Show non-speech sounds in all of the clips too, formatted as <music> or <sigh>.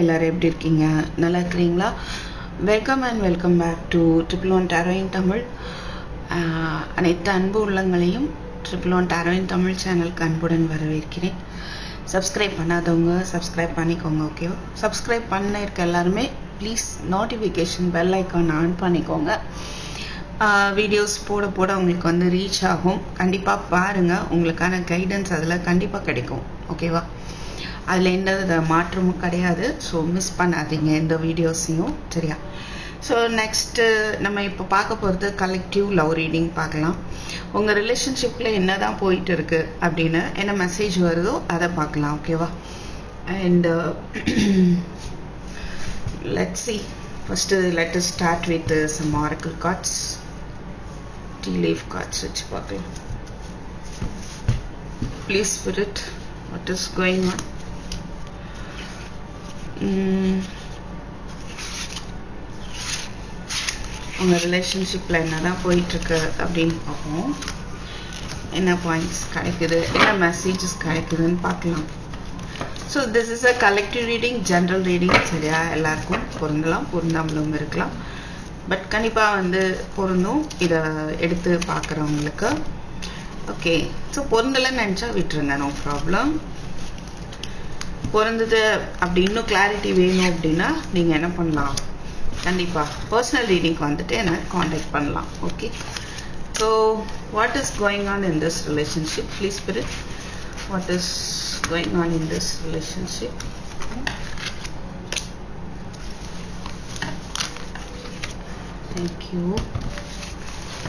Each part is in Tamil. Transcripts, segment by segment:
எல்லோரும் எப்படி இருக்கீங்க? நல்லா இருக்கிறீங்களா? Welcome and welcome back to triple one tarot in Tamil அனைத்து அன்பு உள்ளங்களையும் triple one tarot in Tamil சேனலுக்கு அன்புடன் வரவேற்கிறேன். சப்ஸ்கிரைப் பண்ணாதவங்க சப்ஸ்கிரைப் பண்ணிக்கோங்க ஓகேவா சப்ஸ்கிரைப் பண்ண இருக்க எல்லாருமே please notification bell icon on பண்ணிக்கோங்க. வீடியோஸ் போட போட உங்களுக்கு வந்து ரீச் ஆகும். கண்டிப்பாக பாருங்கள் உங்களுக்கான கைடன்ஸ் அதில் கண்டிப்பாக கிடைக்கும் ஓகேவா அதில் எந்த வித மாற்றமும் கிடையாது. ஸோ மிஸ் பண்ணாதீங்க எந்த வீடியோஸையும் சரியா? ஸோ நெக்ஸ்ட்டு நம்ம இப்போ பார்க்க போகிறது கலெக்டிவ் லவ் ரீடிங் பார்க்கலாம். உங்கள் ரிலேஷன்ஷிப்பில் என்ன தான் போயிட்டு இருக்குது அப்படின்னு என்ன மெசேஜ் வருதோ அதை பார்க்கலாம் ஓகேவா and let see first let start with some oracle cards tea leaf cards வச்சு பார்க்கலாம். Please spirit what is going on உங்கள் ரிலேஷன்ஷிப்பில் என்ன தான் போயிட்டுருக்கு அப்படின்னு பார்ப்போம். என்ன பாயிண்ட்ஸ் கிடைக்குது? என்ன மெசேஜஸ் கிடைக்குதுன்னு பார்க்கலாம். So this is a collective reading general reading சரியா? எல்லாருக்கும் பொருந்தலாம் பொருந்தாமலும் இருக்கலாம். பட் கண்டிப்பாக வந்து பொருந்தும். இதை எடுத்து பார்க்குறவங்களுக்கு ஓகே ஸோ பொருந்தலைன்னு நினச்சா விட்டுருங்க. நோ ப்ராப்ளம் பொருந்தது அப்படி இன்னும் கிளாரிட்டி வேணும் அப்படின்னா நீங்கள் என்ன பண்ணலாம்? கண்டிப்பாக பர்சனல் ரீடிங்க்கு வந்துட்டு என்ன காண்டாக்ட் பண்ணலாம். Okay so what is going on in this relationship please பிரி what is going on in this relationship thank you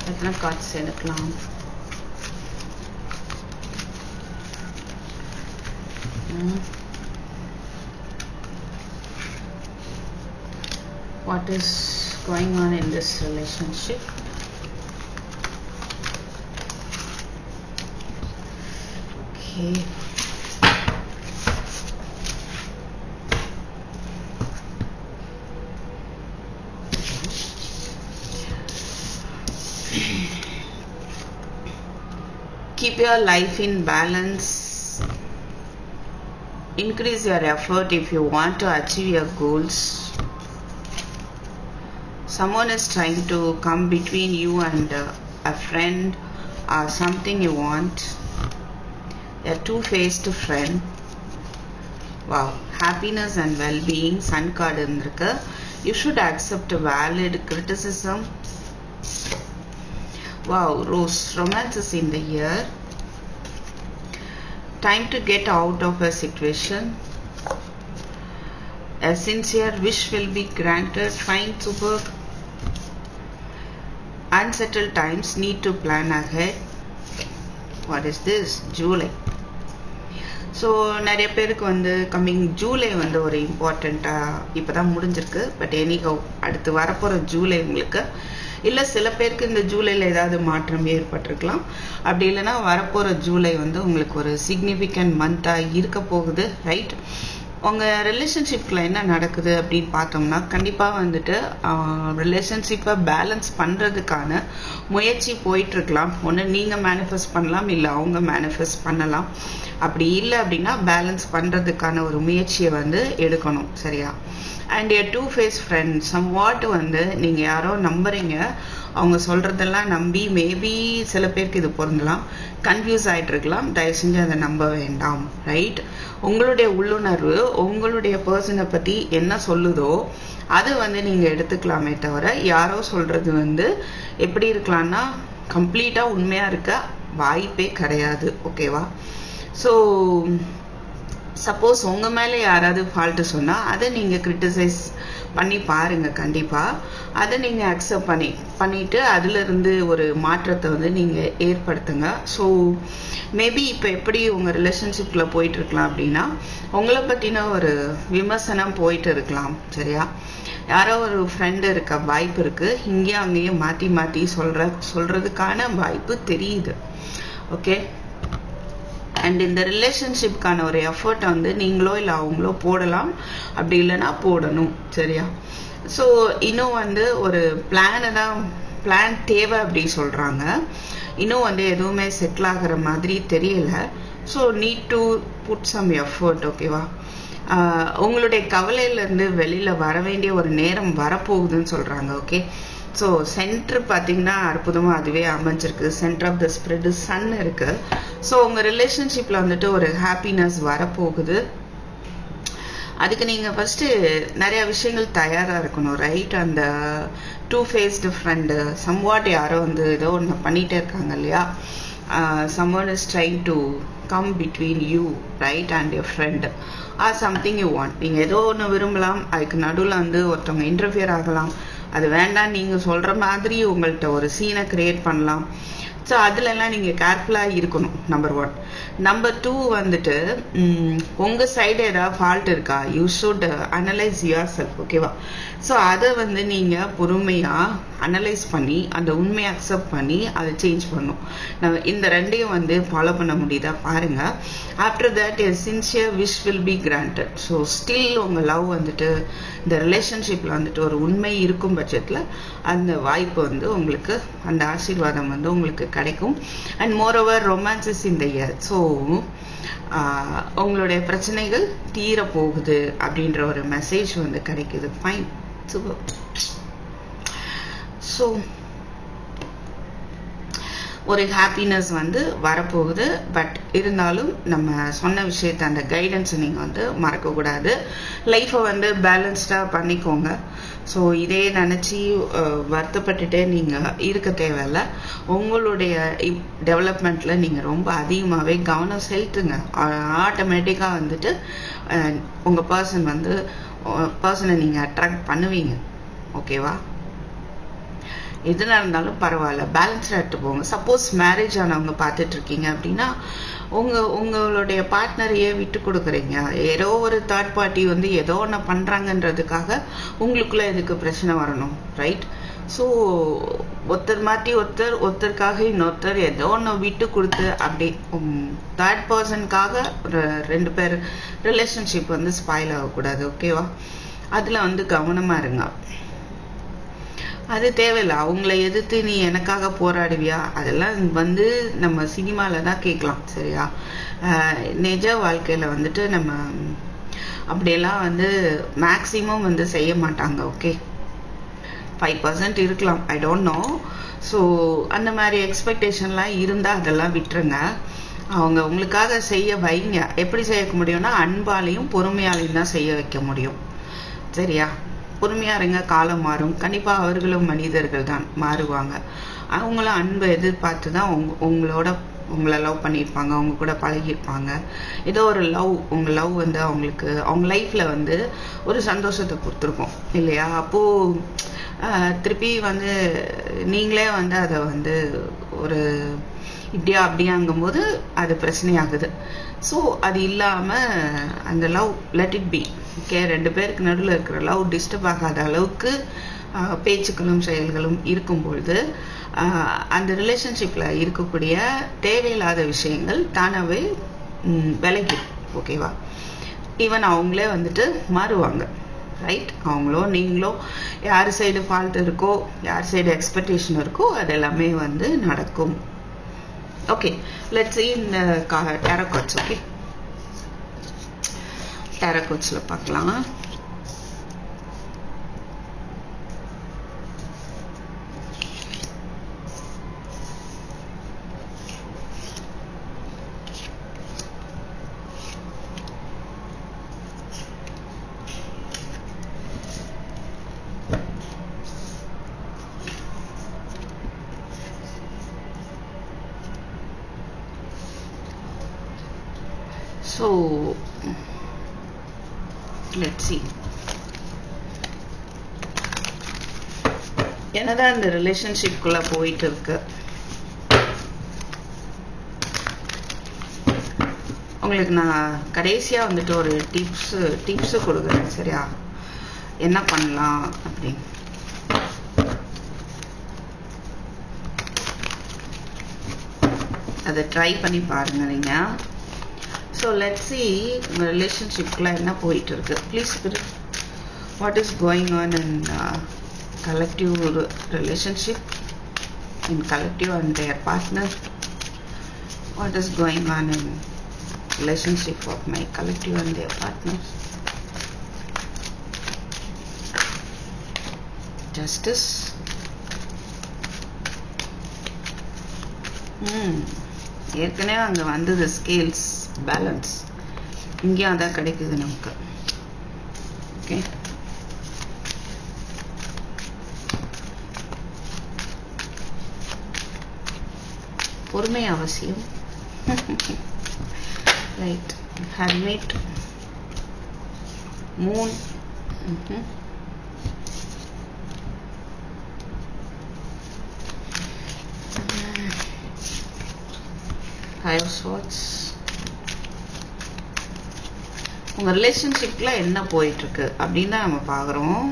எத்தனை கார்ட்ஸ் எடுக்கலாம்? What is going on in this relationship? Okay. Keep your life in balance increase your effort if you want to achieve your goals someone is trying to come between you and uh, a friend or something you want a two-faced friend wow happiness and well-being sun card இருந்திருக்கு you should accept valid criticism wow rose romance is in the year time to get out of a situation. A sincere wish will be granted. Fine superb. Unsettled times need to plan ahead. What is this? July so நிறைய பேருக்கு வந்து கம்மிங் ஜூலை வந்து ஒரு இம்பார்ட்டண்ட்டாக இப்போ தான் முடிஞ்சிருக்கு. பட் எனிகோ அடுத்து வரப்போகிற ஜூலை உங்களுக்கு இல்லை சில பேருக்கு இந்த ஜூலையில் ஏதாவது மாற்றம் ஏற்பட்டிருக்கலாம். அப்படி இல்லைன்னா வரப்போகிற ஜூலை வந்து உங்களுக்கு ஒரு சிக்னிஃபிகண்ட் மந்த்தாக இருக்க போகுது ரைட் உங்கள் ரிலேஷன்ஷிப்பில் என்ன நடக்குது அப்படின்னு பார்த்தோம்னா கண்டிப்பாக வந்துட்டு ரிலேஷன்ஷிப்பை பேலன்ஸ் பண்ணுறதுக்கான முயற்சி போயிட்டுருக்கலாம். ஒன்று நீங்கள் மேனிஃபெஸ்ட் பண்ணலாம் இல்லை அவங்க மேனிஃபெஸ்ட் பண்ணலாம். அப்படி இல்லை அப்படின்னா பேலன்ஸ் பண்ணுறதுக்கான ஒரு முயற்சியை வந்து எடுக்கணும் சரியா? And a two face friends somewhat வந்து நீங்கள் யாரோ நம்புறீங்க. அவங்க சொல்கிறதெல்லாம் நம்பி மேபி சில பேருக்கு இது பொருந்தலாம். கன்ஃபியூஸ் ஆகிட்டு இருக்கலாம் தயவு செஞ்சு அதை நம்ப வேண்டாம் ரைட் உங்களுடைய உள்ளுணர்வு உங்களுடைய பர்சனை பற்றி என்ன சொல்லுதோ அது வந்து நீங்கள் எடுத்துக்கலாமே தவிர யாரோ சொல்கிறது வந்து எப்படி இருக்கலாம்னா கம்ப்ளீட்டாக உண்மையாக இருக்க வாய்ப்பே கிடையாது. ஓகேவா ஸோ சப்போஸ் உங்கள் மேலே யாராவது ஃபால்ட்டு சொன்னால் அதை நீங்கள் கிரிட்டிசைஸ் பண்ணி பாருங்கள் கண்டிப்பாக அதை நீங்கள் அக்செப்ட் பண்ணி பண்ணிவிட்டு அதிலிருந்து ஒரு மாற்றத்தை வந்து நீங்கள் ஏற்படுத்துங்க. ஸோ மேபி இப்போ எப்படி உங்கள் ரிலேஷன்ஷிப்பில் போயிட்டுருக்கலாம் அப்படின்னா உங்களை பற்றின ஒரு விமர்சனம் போயிட்டு இருக்கலாம் சரியா? யாரோ ஒரு ஃப்ரெண்டு இருக்க வாய்ப்பு இருக்குது இங்கேயும் அங்கேயும் மாற்றி மாற்றி சொல்கிற சொல்கிறதுக்கான வாய்ப்பு தெரியுது. ஓகே அண்ட் இந்த ரிலேஷன்ஷிப்க்கான ஒரு எஃபர்ட்டை வந்து நீங்களோ இல்லை அவங்களோ போடலாம். அப்படி இல்லைன்னா போடணும். சரியா? ஸோ இன்னும் வந்து ஒரு பிளானை தான் பிளான் தேவை அப்படி சொல்கிறாங்க இன்னும் வந்து எதுவுமே செட்டில் ஆகிற மாதிரி தெரியல. So need to put some effort ஓகேவா உங்களுடைய கவலையிலேருந்து வெளியில் வர வேண்டிய ஒரு நேரம் வரப்போகுதுன்னு சொல்கிறாங்க ஓகே ஸோ சென்டர் பார்த்தீங்கன்னா அற்புதமாக அதுவே அமைஞ்சிருக்கு. Centre of the spread sun இருக்குது ஸோ உங்கள் ரிலேஷன்ஷிப்பில் வந்துட்டு ஒரு ஹாப்பினஸ் வரப்போகுது. அதுக்கு நீங்கள் ஃபஸ்ட்டு நிறையா விஷயங்கள் தயாராக இருக்கணும் ரைட் அந்த டூ ஃபேஸ்டு ஃப்ரெண்டு சம்வாட் யாரோ வந்து ஏதோ ஒன்று பண்ணிகிட்டே இருக்காங்க இல்லையா? Someone is trying to come between you right and your friend or something you want நீங்கள் ஏதோ ஒன்று விரும்பலாம் அதுக்கு நடுவில் வந்து ஒருத்தவங்க இன்டர்ஃபியர் ஆகலாம். அது வேண்டாம் நீங்கள் சொல்கிற மாதிரி உங்கள்கிட்ட ஒரு சீனை க்ரியேட் பண்ணலாம். ஸோ அதுலலாம் நீங்கள் கேர்ஃபுல்லாக இருக்கணும் நம்பர் ஒன் நம்பர் டூ வந்துட்டு உங்கள் சைடு ஏதாவது ஃபால்ட் இருக்கா? You should analyse yourself ஓகேவா ஸோ அதை வந்து நீங்கள் பொறுமையாக அனலைஸ் பண்ணி அந்த உண்மையை அக்செப்ட் பண்ணி அதை சேஞ்ச் பண்ணும். நம்ம இந்த ரெண்டையும் வந்து ஃபாலோ பண்ண முடியுதா? பாருங்கள் after that a sincere wish will be granted so still உங்கள் லவ் வந்துட்டு இந்த ரிலேஷன்ஷிப்பில் வந்துட்டு ஒரு உண்மை இருக்கும் பட்சத்தில் அந்த வாய்ப்பு வந்து உங்களுக்கு அந்த ஆசீர்வாதம் வந்து உங்களுக்கு கிடைக்கும். அண்ட் மோர் ஓவர் ரொமான்சஸ் இந்த இயர் ஸோ உங்களுடைய பிரச்சனைகள் தீர போகுது அப்படின்ற ஒரு மெசேஜ் வந்து கிடைக்குது. ஃபைன் சூப்பர் ஸோ ஒரு ஹாப்பினஸ் வந்து வரப்போகுது. பட் இருந்தாலும் நம்ம சொன்ன விஷயத்த அந்த கைடன்ஸை நீங்கள் வந்து மறக்கக்கூடாது. லைஃப்பை வந்து பேலன்ஸ்டாக பண்ணிக்கோங்க. ஸோ இதே நினச்சி வருத்தப்பட்டுட்டே நீங்கள் இருக்க தேவையில்ல. உங்களுடைய இப் டெவலப்மெண்ட்டில் நீங்கள் ரொம்ப அதிகமாகவே கவனம் செலுத்துங்க. ஆட்டோமேட்டிக்காக வந்துட்டு உங்கள் பர்சன் வந்து பர்சனை நீங்கள் அட்ராக்ட் பண்ணுவீங்க. ஓகேவா எதுனா இருந்தாலும் பரவாயில்ல. பேலன்ஸ்டாக எடுத்து போங்க. சப்போஸ் மேரேஜ் ஆனவங்க பார்த்துட்டு இருக்கீங்க அப்படின்னா உங்கள் உங்களுடைய பார்ட்னரையே விட்டு கொடுக்குறீங்க. ஏதோ ஒரு தேர்ட் பார்ட்டி வந்து ஏதோ ஒன்று பண்ணுறாங்கன்றதுக்காக உங்களுக்குள்ளே இதுக்கு பிரச்சனை வரணும் ரைட் ஸோ ஒருத்தர் மாற்றி ஒருத்தர் ஒருத்தருக்காக இன்னொருத்தர் ஏதோ ஒன்று விட்டு கொடுத்து அப்படி தேர்ட் பர்சனுக்காக ரெண்டு பேர் ரிலேஷன்ஷிப் வந்து ஸ்பாயில் ஆகக்கூடாது ஓகேவா அதில் வந்து கவனமாக இருங்க. அது தேவையில்லை. அவங்கள எதிர்த்து நீ எனக்காக போராடுவியா? அதெல்லாம் வந்து நம்ம சினிமாவில் தான் கேட்கலாம் சரியா? நிஜ வாழ்க்கையில் வந்துட்டு நம்ம அப்படியெல்லாம் வந்து மேக்ஸிமம் வந்து செய்ய மாட்டாங்க ஓகே? ஃபைவ் பர்சன்ட் இருக்கலாம் ஐ டோன்ட் நோ ஸோ அந்த மாதிரி எக்ஸ்பெக்டேஷன்லாம் இருந்தால் அதெல்லாம் விட்டுருங்க. அவங்க உங்களுக்காக செய்ய வைங்க. எப்படி செய்ய முடியும்னா அன்பாலையும் பொறுமையாலையும் தான் செய்ய வைக்க முடியும். சரியா? பொறுமையாக இருங்க காலம் மாறும். கண்டிப்பாக அவர்களும் மனிதர்கள் தான் மாறுவாங்க. அவங்களும் அன்பை எதிர்பார்த்து தான் உங் உங்களோட உங்களை லவ் பண்ணியிருப்பாங்க அவங்க கூட பழகியிருப்பாங்க. ஏதோ ஒரு லவ் உங்கள் லவ் வந்து அவங்களுக்கு அவங்க லைஃப்பில் வந்து ஒரு சந்தோஷத்தை கொடுத்துருக்கோம் இல்லையா? அப்போது திருப்பி வந்து நீங்களே வந்து அதை வந்து ஒரு இப்படியா அப்படியாங்கும்போது அது பிரச்சனையாகுது. ஸோ அது இல்லாமல் அந்த love let it be okay ரெண்டு பேருக்கு நடுவில் இருக்கிற லவ் டிஸ்டர்ப் ஆகாத அளவுக்கு பேச்சுக்களும் செயல்களும் இருக்கும் பொழுது அந்த ரிலேஷன்ஷிப்பில் இருக்கக்கூடிய தேவையில்லாத விஷயங்கள் தானாகவே விலகி ஓகேவா ஈவன் அவங்களே வந்துட்டு மாறுவாங்க. ரைட் அவங்களோ நீங்களோ யார் சைடு ஃபால்ட் இருக்கோ யார் சைடு எக்ஸ்பெக்டேஷன் இருக்கோ அது எல்லாமே வந்து நடக்கும். ஓகே லெட்ஸ் see இந்த டேரோ கார்ட்ஸ் ஓகே டேரோ கார்ட்ஸில் பார்க்கலாம். என்னதான் இந்த ரிலேஷன்ஷிப்குள்ளே போயிட்டு இருக்கு உங்களுக்கு நான் கடைசியாக வந்துட்டு ஒரு டிப்ஸு டிப்ஸு கொடுக்குறேன் சரியா? என்ன பண்ணலாம் அப்படின்னு. அதை ட்ரை பண்ணி பாருங்க நீங்கள் ஸோ லெட் சி உங்கள் ரிலேஷன்ஷிப்குள்ள என்ன போயிட்டு இருக்கு please what is going on in collective relationship in collective and their partner what is going on in relationship of my collective and their partners justice hmm ஏற்கனவே அங்கே வந்தது ஸ்கேல்ஸ் பேலன்ஸ் இங்கேயும் அதான் கிடைக்குது நமக்கு ஓகே பொறுமை அவசியம். Right hermit moon five swords உங்கள் ரிலேஷன்ஷிப்பில் என்ன போயிட்டுருக்கு அப்படின்னு தான் நம்ம பார்க்குறோம்.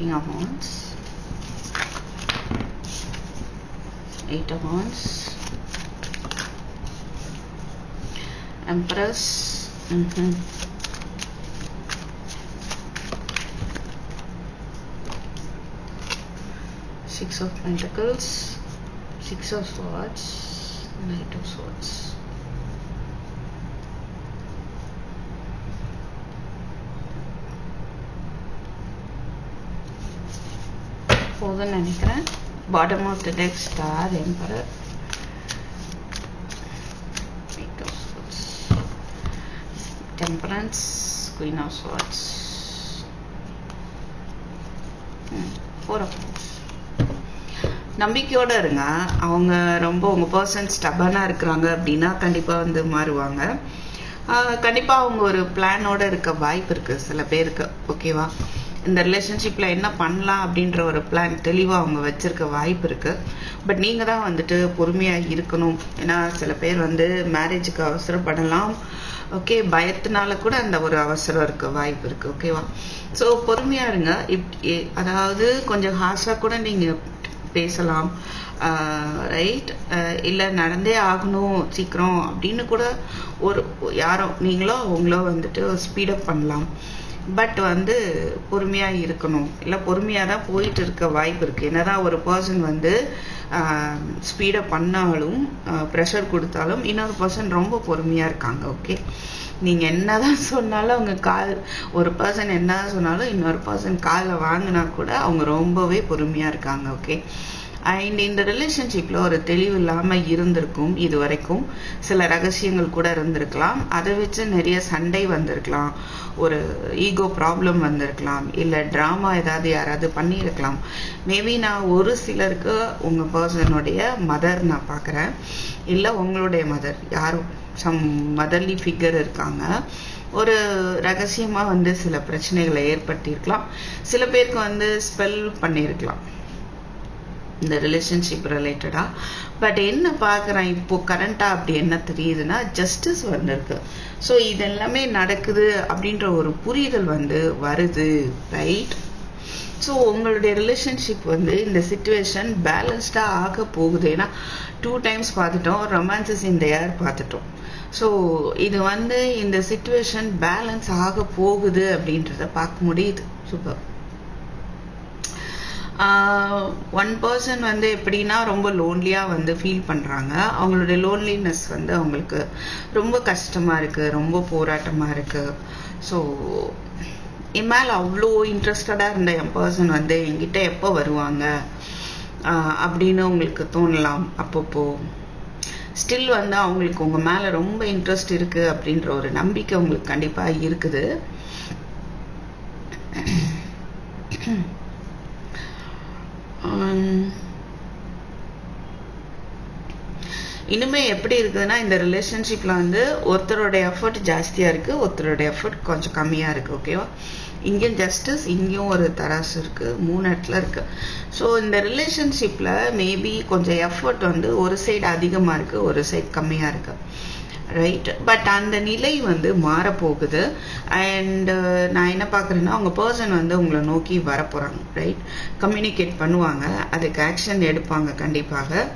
King of Wands, Eight of Wands, Empress. Mm-hmm. Six of Pentacles, Six of Swords, Knight of Swords. போதும்னு நினைக்கிறேன். Bottom of the deck star emperor temperance queen of swords four of நம்பிக்கையோடு இருங்க. அவங்க ரொம்ப உங்கள் பர்சன் ஸ்டபனாக இருக்கிறாங்க அப்படின்னா கண்டிப்பாக வந்து மாறுவாங்க. கண்டிப்பாக அவங்க ஒரு பிளானோடு இருக்க வாய்ப்பு இருக்குது சில பேருக்கு. ஓகேவா இந்த ரிலேஷன்ஷிப்பில் என்ன பண்ணலாம் அப்படின்ற ஒரு பிளான் தெளிவாக அவங்க வச்சுருக்க வாய்ப்பு இருக்குது பட் நீங்கள் தான் வந்துட்டு பொறுமையாக இருக்கணும். ஏன்னா சில பேர் வந்து மேரேஜுக்கு அவசரப்படலாம். ஓகே பயத்தினால கூட அந்த ஒரு அவசரம் இருக்க வாய்ப்பு இருக்குது ஓகேவா ஸோ பொறுமையாக இருங்க. இப் eh, அதாவது கொஞ்சம் ஹார்ஷாக கூட நீங்கள் பேசலாம். ரைட் இல்லை நடந்தே ஆகணும் சீக்கிரம் அப்படின்னு கூட ஒரு யாரோ நீங்களோ அவங்களோ வந்துட்டு ஸ்பீடப் பண்ணலாம். பட் வந்து பொறுமையாக இருக்கணும். இல்லை பொறுமையாக தான் போயிட்டு இருக்க வாய்ப்பு இருக்குது என்ன தான் ஒரு பர்சன் வந்து ஸ்பீடாக பண்ணாலும் ப்ரெஷர் கொடுத்தாலும் இன்னொரு பர்சன் ரொம்ப பொறுமையாக இருக்காங்க ஓகே நீங்கள் என்ன தான் சொன்னாலும் அவங்க கால் ஒரு பர்சன் என்ன சொன்னாலும் இன்னொரு பர்சன் காலில் வாங்கினா கூட அவங்க ரொம்பவே பொறுமையாக இருக்காங்க ஓகே அண்ட் இந்த ரிலேஷன்ஷிப்பில் ஒரு தெளிவு இல்லாமல் இருந்திருக்கும் இது வரைக்கும் சில ரகசியங்கள் கூட இருந்திருக்கலாம். அதை வச்சு நிறைய சண்டை வந்திருக்கலாம். ஒரு ஈகோ ப்ராப்ளம் வந்திருக்கலாம். இல்லை ட்ராமா ஏதாவது யாராவது பண்ணியிருக்கலாம். மேபி நான் ஒரு சிலருக்கு உங்கள் பர்சனுடைய மதர் நான் பார்க்குறேன் இல்லை உங்களுடைய மதர் யாரும் சம் மதர்லி ஃபிகர் இருக்காங்க. ஒரு ரகசியமாக வந்து சில பிரச்சனைகளை ஏற்படுத்தியிருக்கலாம் சில பேருக்கு வந்து ஸ்பெல் பண்ணியிருக்கலாம் இந்த ரிலேஷன்ஷிப் ரிலேட்டடாக பட் என்ன பார்க்குறேன் இப்போது கரண்ட்டாக அப்படி என்ன தெரியுதுன்னா ஜஸ்டிஸ் வந்திருக்கு. ஸோ இதெல்லாமே நடக்குது அப்படின்ற ஒரு புரிதல் வந்து வருது ரைட் ஸோ உங்களுடைய ரிலேஷன்ஷிப் வந்து இந்த சுச்சுவேஷன் பேலன்ஸ்டாக ஆக போகுது. ஏன்னா டூ டைம்ஸ் பார்த்துட்டோம் ரொமான்சஸ் இந்த ஏர் பார்த்துட்டோம். ஸோ இது வந்து இந்த சுச்சுவேஷன் பேலன்ஸ் ஆக போகுது அப்படின்றத பார்க்க முடியுது. சூப்பர் ஒன் பர்சன் வந்து எப்படின்னா ரொம்ப லோன்லியாக வந்து ஃபீல் பண்ணுறாங்க அவங்களுடைய லோன்லினஸ் வந்து அவங்களுக்கு ரொம்ப கஷ்டமாக இருக்குது ரொம்ப போராட்டமாக இருக்குது ஸோ என் மேலே அவ்வளோ இன்ட்ரெஸ்டடாக இருந்த என் பர்சன் வந்து என்கிட்ட எப்போ வருவாங்க? அப்படின்னு உங்களுக்கு தோணலாம் அப்பப்போ. ஸ்டில் வந்து அவங்களுக்கு உங்கள் மேலே ரொம்ப இன்ட்ரெஸ்ட் இருக்குது அப்படின்ற ஒரு நம்பிக்கை உங்களுக்கு கண்டிப்பாக இருக்குது. இனிமே எப்படி இருக்குதுன்னா இந்த ரிலேஷன்ஷிப்பில் வந்து ஒருத்தரோட எஃபர்ட் ஜாஸ்தியாக இருக்குது ஒருத்தரோட எஃபர்ட் கொஞ்சம் கம்மியாக இருக்குது ஓகேவா இங்கேயும் ஜஸ்டிஸ் இங்கேயும் ஒரு தராசு இருக்குது மூணு இடத்துல இருக்குது ஸோ இந்த ரிலேஷன்ஷிப்பில் மேபி கொஞ்சம் எஃபர்ட் வந்து ஒரு சைடு அதிகமாக இருக்குது ஒரு சைடு கம்மியாக இருக்குது ரைட் பட் அந்த நிலை வந்து மாறப்போகுது. அண்டு uh, நான் என்ன பார்க்குறேன்னா அவங்க பர்சன் வந்து உங்களை நோக்கி வரப்போகிறாங்க ரைட் கம்யூனிகேட் பண்ணுவாங்க. அதுக்கு ஆக்ஷன் எடுப்பாங்க கண்டிப்பாக.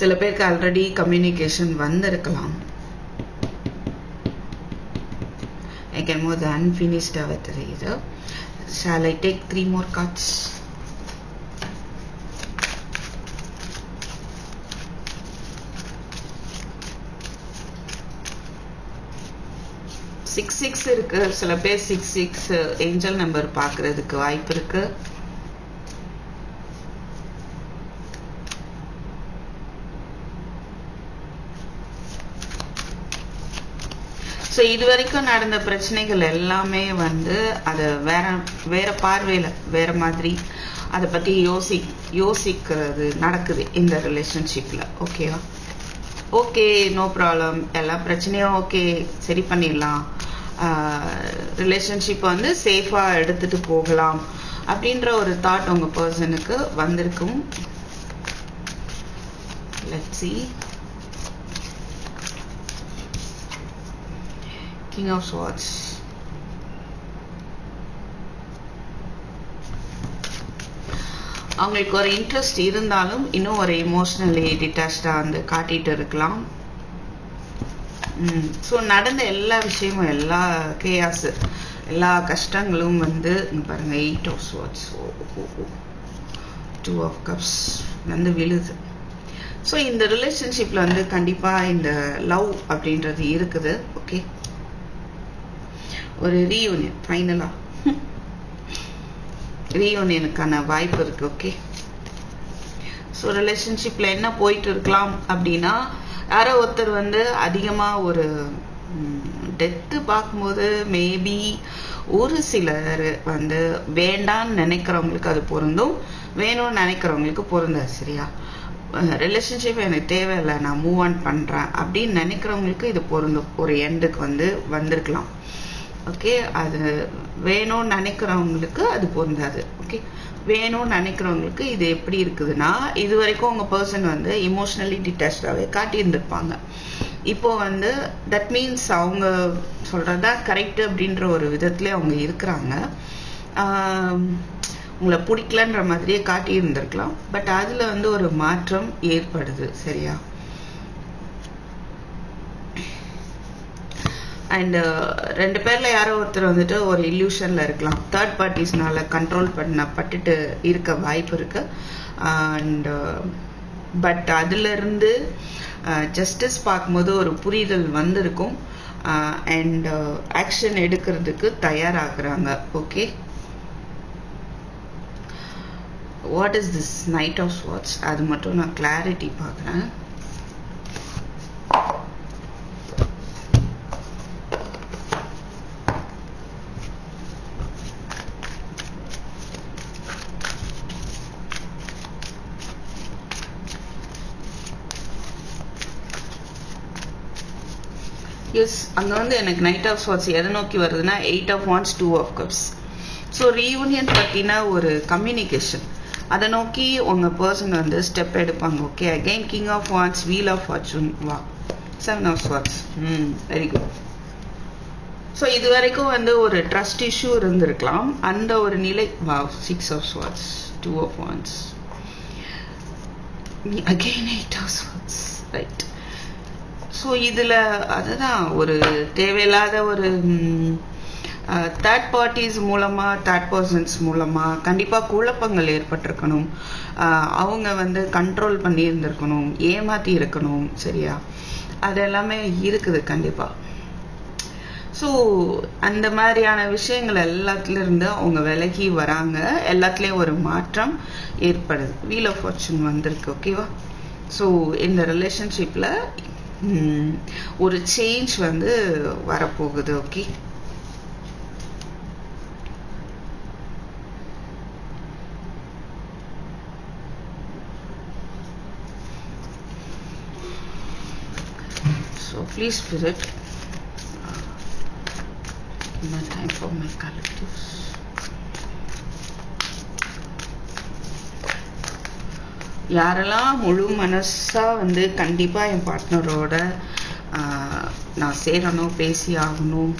சில பேருக்கு ஆல்ரெடி கம்யூனிகேஷன் வந்திருக்கலாம். I can move the unfinished தெரியுது. Shall I take three more cards? Six six இருக்கு. சில பேர் சிக்ஸ் சிக்ஸ் ஏஞ்சல் நம்பர் பார்க்கறதுக்கு வாய்ப்பு இருக்கு. ஸோ இது வரைக்கும் நடந்த பிரச்சனைகள் எல்லாமே வந்து அதை வேற வேற பார்வையில் வேற மாதிரி அதை பற்றி யோசி யோசிக்கிறது நடக்குது இந்த ரிலேஷன்ஷிப்பில் ஓகேவா ஓகே நோ ப்ராப்ளம் எல்லா பிரச்சனையும் ஓகே சரி பண்ணிடலாம். ரிலேஷன்ஷிப்பை வந்து சேஃபாக எடுத்துட்டு போகலாம் அப்படின்ற ஒரு தாட் உங்கள் பர்சனுக்கு வந்திருக்கும். லெட்ஸி கிங் ஆஃப் ஸ்வாட்ஸ் அவங்களுக்கு ஒரு இன்ட்ரெஸ்ட் இருந்தாலும் இன்னும் ஒரு இமோஷ்னலி டிட்டாச்சாக வந்து காட்டிட்டு இருக்கலாம். ஸோ நடந்த எல்லா விஷயமும் எல்லா கேயாஸ் எல்லா கஷ்டங்களும் வந்து பாருங்கள் பாருங்க eight of swords two of cups வந்து விழுது. ஸோ இந்த ரிலேஷன்ஷிப்பில் வந்து கண்டிப்பாக இந்த லவ் அப்படின்றது இருக்குது. ஓகே ஒரு ரீயூனியன் ஃபைனலாக ரீயூனியனுக்கான வாய்ப்பு இருக்குது ஓகே ஸோ ரிலேஷன்ஷிப்பில் என்ன போயிட்டு இருக்கலாம் அப்படின்னா யாரோ ஒருத்தர் வந்து அதிகமாக ஒரு டெத்து பார்க்கும்போது மேபி ஒரு சிலர் வந்து வேண்டான்னு நினைக்கிறவங்களுக்கு அது பொருந்தும் வேணும்னு நினைக்கிறவங்களுக்கு பொருந்தாது சரியா? ரிலேஷன்ஷிப் எனக்கு தேவையில்லை நான் மூவ் ஆன் பண்ணுறேன் அப்படின்னு நினைக்கிறவங்களுக்கு இது பொருந்தும். ஒரு எண்டுக்கு வந்து வந்திருக்கலாம். ஓகே அது வேணும்னு நினைக்கிறவங்களுக்கு அது பொருந்தாது. ஓகே வேணும்னு நினைக்கிறவங்களுக்கு இது எப்படி இருக்குதுன்னா இது வரைக்கும் உங்கள் பர்சன் வந்து இமோஷ்னலி டிட்டாச்சாகவே காட்டியிருந்திருப்பாங்க. இப்போ வந்து தட் மீன்ஸ் அவங்க சொல்கிறது தான் கரெக்டு அப்படின்ற ஒரு விதத்துலேயே அவங்க இருக்கிறாங்க. உங்களை பிடிக்கலன்ற மாதிரியே காட்டியிருந்திருக்கலாம். பட் அதில் வந்து ஒரு மாற்றம் ஏற்படுது சரியா? அண்ட் uh, ரெண்டு பேரில் யாரோ ஒருத்தர் வந்துட்டு ஒரு இல்யூஷனில் இருக்கலாம். தேர்ட் பார்ட்டிஸ்னால கண்ட்ரோல் பண்ணப்பட்டுட்டு இருக்க வாய்ப்பு இருக்கு. அண்ட் பட் அதுலேருந்து ஜஸ்டிஸ் பார்க்கும்போது ஒரு புரிதல் வந்திருக்கும். Uh, அண்ட் ஆக்ஷன் uh, எடுக்கிறதுக்கு தயாராகிறாங்க. Okay what is this knight of wands அது மட்டும் நான் கிளாரிட்டி பார்க்குறேன். எஸ் அங்கே வந்து எனக்கு நைட் ஆஃப் ஸ்வாட்ஸ் எதை நோக்கி வருதுன்னா eight of wands two of cups so reunion பற்றின ஒரு கம்யூனிகேஷன் அதை நோக்கி உங்கள் பர்சன் வந்து ஸ்டெப் எடுப்பாங்க okay again king of wands wheel of fortune வா seven of swords hmm very good so இது வரைக்கும் வந்து ஒரு ட்ரஸ்ட் இஷ்யூ இருந்திருக்கலாம். அந்த ஒரு நிலை வா six of swords two of wands again eight of swords right so இதில் அதுதான் ஒரு தேவையில்லாத ஒரு தேர்ட் பார்ட்டிஸ் மூலமாக தேர்ட் பர்சன்ஸ் மூலமாக கண்டிப்பாக குழப்பங்கள் ஏற்பட்டிருக்கணும். அவங்க வந்து கண்ட்ரோல் பண்ணி இருந்திருக்கணும் ஏமாற்றி இருக்கணும் சரியா? அது எல்லாமே இருக்குது கண்டிப்பாக ஸோ அந்த மாதிரியான விஷயங்கள் எல்லாத்துலேருந்து அவங்க விலகி வராங்க. எல்லாத்துலேயும் ஒரு மாற்றம் ஏற்படுது. வீல் ஆஃப் ஃபார்ச்சூன் வந்திருக்கு ஓகேவா ஸோ இந்த ரிலேஷன்ஷிப்பில் ஒரு சேஞ்ச் வந்து வரப்போகுது okay so please spirit uh, my time for my collectives யாரெல்லாம் முழு மனசாக வந்து கண்டிப்பாக என் பார்ட்னரோட நான் சேரணும் பேசி ஆகணும்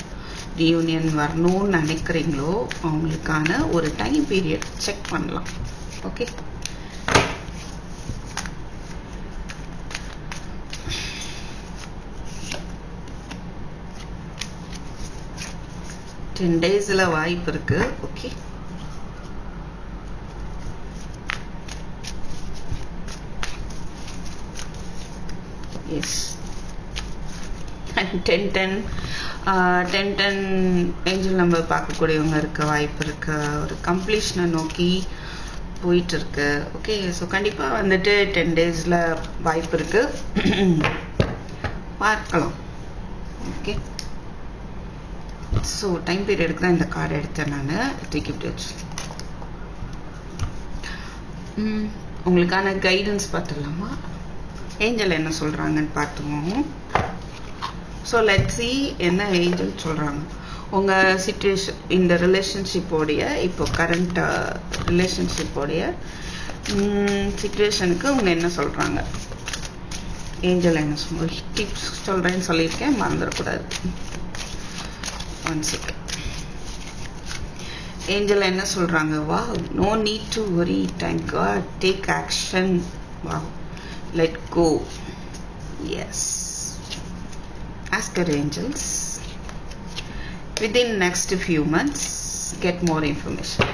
ரியூனியன் வரணும்னு நினைக்கிறீங்களோ அவங்களுக்கான ஒரு டைம் பீரியட் செக் பண்ணலாம். ஓகே டென் டேஸில் வாய்ப்பு இருக்குது okay yes and ten ten ten ten angel number பார்க்கக்கூடியவங்க இருக்க வாய்ப்பு இருக்கு ஒரு கம்ப்ளீஷனை நோக்கி போயிட்டு இருக்கு ஓகே ஸோ கண்டிப்பாக வந்துட்டு டென் டேஸில் வாய்ப்பு இருக்கு. <clears throat> பார்க்கலாம். ஓகே ஸோ டைம் பீரியடுக்கு தான் இந்த கார்டு எடுத்தேன் நான். தூக்கிட்டு வச்சு. உங்களுக்கான கைடன்ஸ் பார்த்துடலாமா? ஏஞ்சல் என்ன சொல்கிறாங்கன்னு பார்த்துவோம் ஸோ லெட் சி என்ன ஏஞ்சல் சொல்கிறாங்க உங்கள் சுச்சுவேஷன் இந்த ரிலேஷன்ஷிப்போடைய இப்போ கரண்ட் ரிலேஷன்ஷிப்போடைய சுச்சுவேஷனுக்கு அவங்க என்ன சொல்கிறாங்க ஏஞ்சல் என்ன சொல் டிப்ஸ் சொல்கிறேன்னு சொல்லியிருக்கேன் மறந்துடக்கூடாது. ஒன் செகண்ட் ஏஞ்சல் என்ன சொல்கிறாங்க வா no need to worry thank God take action வா லெட் கோ ask ஆஸ்கர் angels. Within next few months get more information.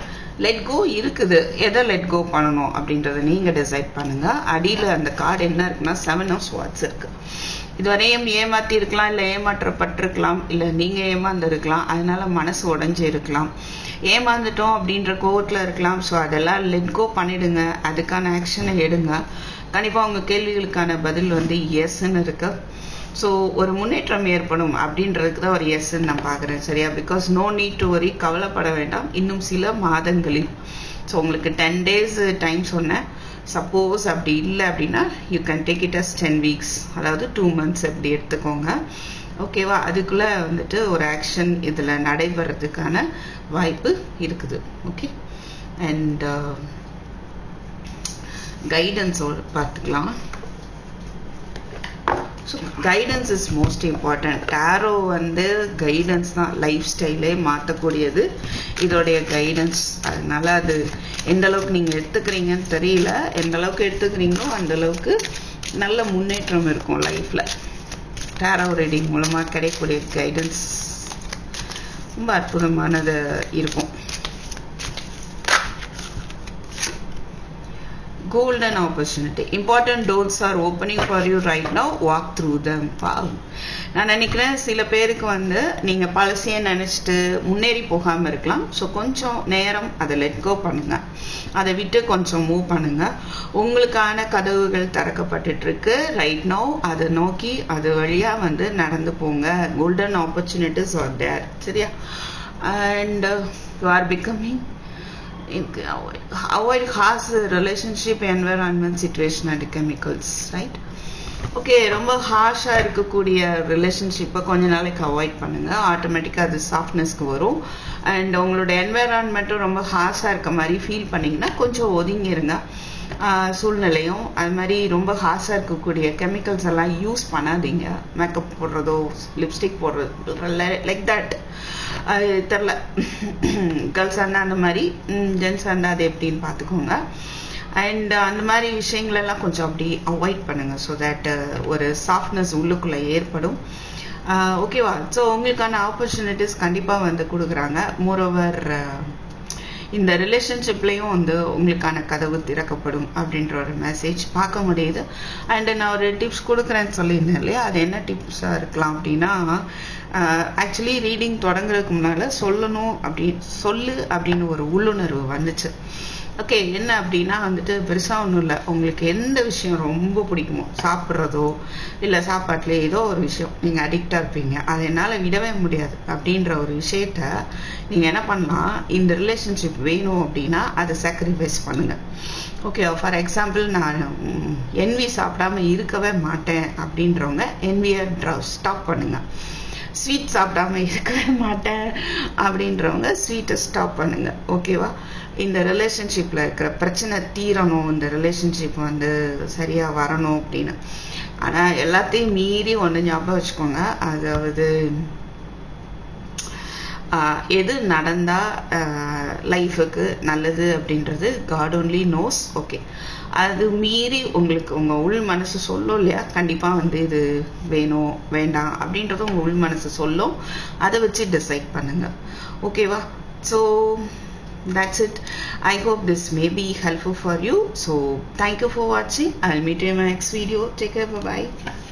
Let go இருக்குது. எதை லெட் கோ பண்ணணும் அப்படின்றத நீங்கள் டிசைட் பண்ணுங்கள் அடியில் அந்த கார்டு என்ன இருக்குன்னா செவன் ஆஃப் ஸ்வாட்ஸ் இருக்குது இதுவரையும் ஏமாற்றி இருக்கலாம் இல்லை ஏமாற்றப்பட்டிருக்கலாம் இல்லை நீங்கள் ஏமாந்துருக்கலாம். அதனால மனசு உடஞ்சி இருக்கலாம். ஏமாந்துட்டோம் அப்படின்ற கோவத்தில் இருக்கலாம். ஸோ அதெல்லாம் லெட் கோ பண்ணிடுங்க. அதுக்கான ஆக்ஷனை எடுங்க. கண்டிப்பாக உங்கள் கேள்விகளுக்கான பதில் வந்து எஸ்ன்னு இருக்கு. ஸோ ஒரு முன்னேற்றம் ஏற்படும் அப்படின்றதுக்கு தான் ஒரு எஸ்ன்னு நான் பார்க்குறேன் சரியா? Because no need to worry கவலைப்பட வேண்டாம். இன்னும் சில மாதங்களில். ஸோ உங்களுக்கு டென் டேஸ் டைம் சொன்னேன். சப்போஸ் அப்படி இல்லை அப்படின்னா you can take it as ten weeks அதாவது டூ மந்த்ஸ் அப்படி எடுத்துக்கோங்க. ஓகேவா அதுக்குள்ளே வந்துட்டு ஒரு ஆக்ஷன் இதில் நடைபெறதுக்கான வாய்ப்பு இருக்குது. ஓகே அண்ட் கைடன்ஸோடு பார்த்துக்கலாம். So guidance is most important tarot வந்து கைடன்ஸ் தான் லைஃப் ஸ்டைலே மாற்றக்கூடியது இதோடைய கைடன்ஸ் அதனால் அது எந்தளவுக்கு நீங்கள் எடுத்துக்கிறீங்கன்னு தெரியல. எந்த அளவுக்கு எடுத்துக்கிறீங்களோ அந்தளவுக்கு நல்ல முன்னேற்றம் இருக்கும் லைஃப்பில் டேரோ ரீடிங் மூலமாக கிடைக்கக்கூடிய கைடன்ஸ் ரொம்ப அற்புதமானது இருக்கும். Golden opportunity. Important doors are opening for you right now. Walk through them. Wow நான் நினைக்கிறேன் சில பேருக்கு வந்து நீங்கள் பழசையே நினச்சிட்டு முன்னேறி போகாமல் இருக்கலாம். ஸோ கொஞ்சம் நேரம் அதை லெட் கோ பண்ணுங்கள் அதை விட்டு கொஞ்சம் மூவ் பண்ணுங்கள் உங்களுக்கான கதவுகள் திறக்கப்பட்டுட்ருக்கு ரைட் நோ அதை நோக்கி அது வழியாக வந்து நடந்து போங்க. கோல்டன் ஆப்பர்ச்சுனிட்டிஸ் ஆர் தேர் சரியா? And you are becoming avoid harsh relationship environment situation and chemicals right? Okay ரொம்ப ஹார்ஷாக இருக்கக்கூடிய ரிலேஷன்ஷிப்பை கொஞ்ச நாளைக்கு அவாய்ட் பண்ணுங்கள் ஆட்டோமேட்டிக்காக அது சாஃப்ட்னஸ்க்கு வரும். அண்ட் உங்களோட என்வைரான்மெண்ட்டும் ரொம்ப ஹார்ஷாக இருக்க மாதிரி ஃபீல் பண்ணிங்கன்னா கொஞ்சம் ஒதுங்கிருங்க. சூழ்நிலையும் அது மாதிரி ரொம்ப ஹார்ஷாக இருக்கக்கூடிய கெமிக்கல்ஸ் எல்லாம் யூஸ் பண்ணாதீங்க. மேக்கப் போடுறதோ லிப்ஸ்டிக் போடுறது லைக் தட் அது தெரில. கேர்ள்ஸாக இருந்தால் அந்த மாதிரி ஜென்ஸாக இருந்தால் அது எப்படின்னு பார்த்துக்கோங்க. அண்ட் அந்த மாதிரி விஷயங்களெல்லாம் கொஞ்சம் அப்படி அவாய்ட் பண்ணுங்கள் ஸோ தேட் ஒரு சாஃப்ட்னஸ் உள்ளுக்குள்ளே ஏற்படும். ஓகேவா ஸோ உங்களுக்கான ஆப்பர்ச்சுனிட்டிஸ் கண்டிப்பாக வந்து கொடுக்குறாங்க. மோரோவர் இந்த ரிலேஷன்ஷிப்லேயும் வந்து உங்களுக்கான கதவு திறக்கப்படும் அப்படின்ற ஒரு மெசேஜ் பார்க்க முடியுது. அண்டு நான் ஒரு டிப்ஸ் கொடுக்குறேன்னு சொல்லியிருந்தேன் இல்லையா? அது என்ன டிப்ஸாக இருக்கலாம் அப்படின்னா ஆக்சுவலி ரீடிங் தொடங்குறதுக்கு முன்னால் சொல்லணும் அப்படி சொல்லு அப்படின்னு ஒரு உள்ளுணர்வு வந்துச்சு. ஓகே என்ன அப்படின்னா வந்துட்டு பெருசாக ஒன்றும் இல்லை. உங்களுக்கு எந்த விஷயம் ரொம்ப பிடிக்குமோ சாப்பிட்றதோ இல்லை சாப்பாட்டில் ஏதோ ஒரு விஷயம் நீங்கள் அடிக்டாக இருப்பீங்க. அதை என்னால் விடவே முடியாது. அப்படின்ற ஒரு விஷயத்த நீங்கள் என்ன பண்ணலாம்? இந்த ரிலேஷன்ஷிப் வேணும் அப்படின்னா அதை சாக்ரிஃபைஸ் பண்ணுங்கள் ஓகே ஃபார் எக்ஸாம்பிள் நான் என்வி சாப்பிடாம இருக்கவே மாட்டேன் அப்படின்றவங்க என்வியை ஸ்டாப் பண்ணுங்கள் ஸ்வீட் சாப்பிடாம இருக்கவே மாட்டேன் அப்படின்றவங்க ஸ்வீட்டை ஸ்டாப் பண்ணுங்க. ஓகேவா இந்த ரிலேஷன்ஷிப்பில் இருக்கிற பிரச்சனை தீரணும். இந்த ரிலேஷன்ஷிப் வந்து சரியாக வரணும் அப்படின்னு. ஆனால் எல்லாத்தையும் மீறி ஒன்று ஞாபகம் வச்சுக்கோங்க. அதாவது எது நடந்தால் லைஃபுக்கு நல்லது அப்படின்றது காட் ஓன்லி நோஸ் ஓகே அது மீறி உங்களுக்கு உங்கள் உள் மனசு சொல்லும் இல்லையா? கண்டிப்பாக வந்து இது வேணும் வேண்டாம் அப்படின்றது உங்கள் உள் மனசு சொல்லும். அதை வச்சு டிசைட் பண்ணுங்கள் ஓகேவா so that's it. I hope this may be helpful for you. So thank you for watching. I'll meet you in my next video. Take care. Bye bye